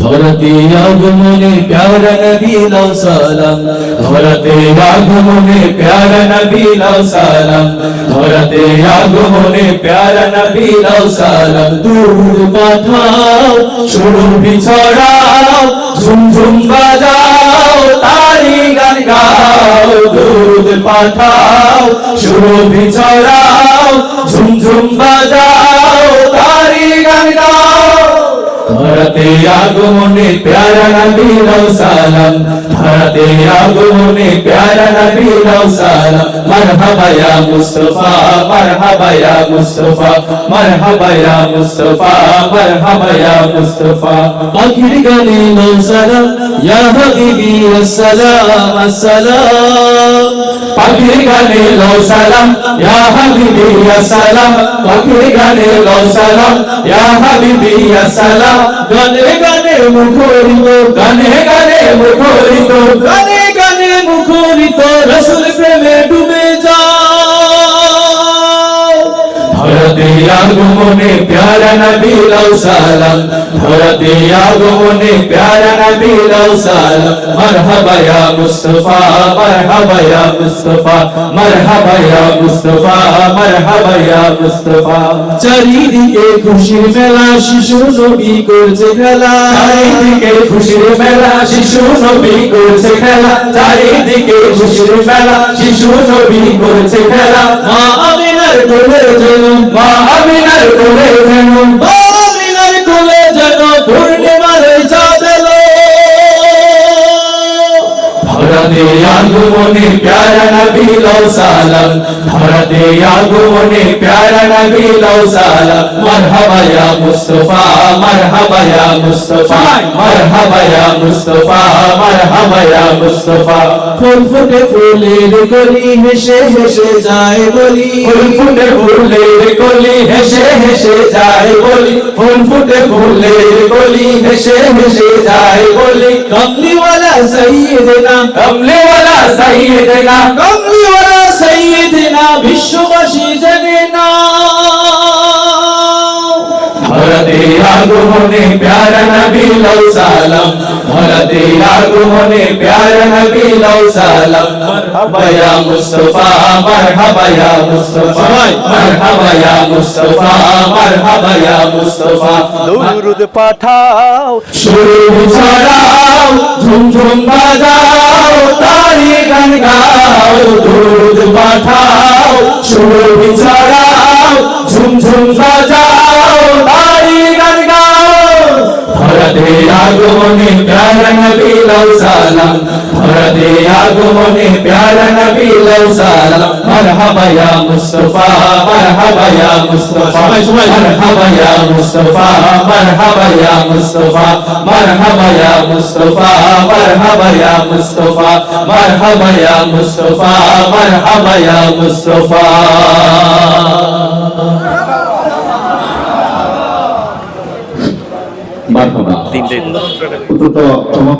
ধরতে আগমনে প্যারা নবী লাও সালাম। ধরতে আগমনে প্যারা নবী লাও সালাম। ধরতে আগমনে প্যারা নবী লাও সালাম। দূর পাঠাও শুরু বিছড়াও, ঝুমঝুম বাজাও, তারি গান গাও। দুধ পাঠাও শুরু বিছড়াও, ঝুমঝুম বাজাও। ধরতে আগমনে প্যারা নবী লাও সালাম। ধরতে আগমনে প্যারা নবী লাও সালাম। মারহাবা ইয়া মুস্তাফা, মারহাবা ইয়া মুস্তাফা, মারহাবা ইয়া মুস্তাফা, মারহাবা ইয়া মুস্তাফা। আখির গানে লাও সালাম, ইয়া হাবিবি, আসসালাম আসসালাম। পাখির গানে লাও সালাম, ইয়া হাবিবি আসসালাম পাখির গানে লো সালাম, ইয়া হাবিবি আসসালাম গানে গানে মুখরিত, গানে গানে মুখরিত, গানে গানে মুখরিত। রসুল প্রেমে ডুবে যাও दिया गुमने प्यारा नबी लव सलाम भर दिया गुमने प्यारा नबी लव सलाम मरहबा या मुस्तफा मरहबा या मुस्तफा मरहबा या मुस्तफा मरहबा या मुस्तफा চারিদিকে খুশির মেলা শিশু নবী করছে খেলা চারিদিকে খুশির মেলা শিশু নবী করছে খেলা চারিদিকে খুশির মেলা শিশু নবী করছে খেলা মা আমি কোলে যেন মা আমিনার কোলে যেন ধরতে আগমনে প্যারা নবী লাও সালাম ধরতে আগমনে প্যারা নবী লাও সালাম মারহাবা ইয়া মুস্তাফা মারহাবা ইয়া মুস্তাফা মারহাবা ইয়া মুস্তাফা মারহাবা ইয়া মুস্তাফা ফুল ফুটে ফুলের গলি হেসে হেসে যায় বলি ফুল ফুটে ফুলের গলি হেসে হেসে যায় বলি ফুল ফুটে ফুলের গলি হেসে হেসে যায় বলি কমলিওয়ালা सैयदना कमले वाला सैयदना। कमले वाला सैयदना विश्ववासी जनना भारते आगमने प्यार नबी लौ सलाम। भारते आगमने प्यार नबी लौ सलाम। मरहबा या मुस्तफ़ा मरहबा या मुस्तफ़ा मरहबा या मुस्तफ़ा मरहबा या मुस्तफ़ा। दुरूद पाठाओ। सुरूर सलाम ঝুমঝুম বাজাও তারি গান গাও দুধ পাঠাও শুরু ছড়াও আগমনে প্যারা নবী লাও সালাম ধরতে আগমনে প্যারা নবী লাও সালাম মারহাবা ইয়া মুস্তাফা মারহাবা ইয়া মুস্তাফা মারহাবা ইয়া মুস্তাফা মারহাবা ইয়া মুস্তাফা মারহাবা ইয়া মুস্তাফা মারহাবা ইয়া মুস্তাফা মারহাবা ইয়া মুস্তাফা মারহাবা ইয়া মুস্তাফা মাধ্যমে